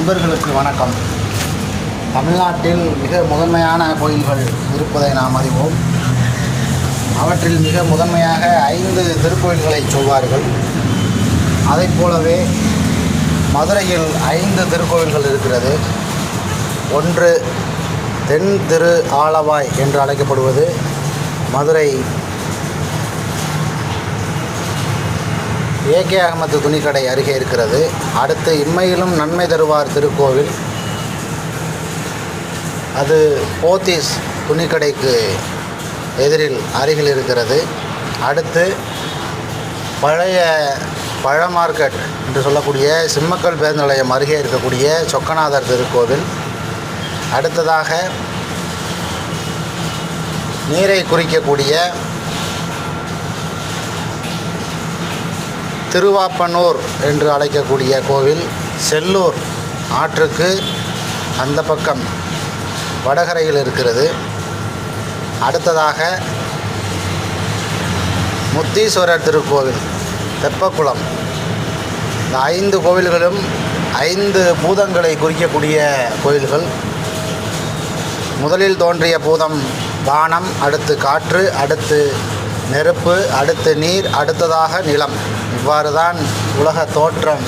நண்பர்களுக்கு வணக்கம். தமிழ்நாட்டில் மிக முதன்மையான கோயில்கள் இருப்பதை நாம் அறிவோம். அவற்றில் மிக முதன்மையாக ஐந்து திருக்கோயில்களை சொல்வார்கள். அதைப் போலவே மதுரையில் ஐந்து திருக்கோயில்கள் இருக்கிறது. ஒன்று தென் திரு ஆலவாய் என்று அழைக்கப்படுவது. மதுரை ஏகே அகமது துணிக்கடை அருகே இருக்கிறது. அடுத்து இம்மையிலும் நன்மை தருவார் திருக்கோவில். அது போத்தீஸ் துணிக்கடைக்கு எதிரில் அருகில் இருக்கிறது. அடுத்து பழைய பழ மார்க்கெட் என்று சொல்லக்கூடிய சிம்மக்கல் பேருந்து நிலையம் அருகே இருக்கக்கூடிய சொக்கநாதர் திருக்கோவில். அடுத்ததாக நீரை குறிக்கக்கூடிய திருவாப்பனூர் என்று அழைக்கக்கூடிய கோவில் செல்லூர் ஆற்றுக்கு அந்த பக்கம் வடகரையில் இருக்கிறது. அடுத்ததாக முத்தீஸ்வரர் திருக்கோவில் தெப்பக்குளம். இந்த ஐந்து கோவில்களும் ஐந்து பூதங்களை குறிக்கக்கூடிய கோயில்கள் முதலில் தோன்றிய பூதம் வானம் அடுத்து காற்று அடுத்து நெருப்பு அடுத்து நீர் அடுத்ததாக நிலம். இவ்வாறு தான் உலக தோற்றம்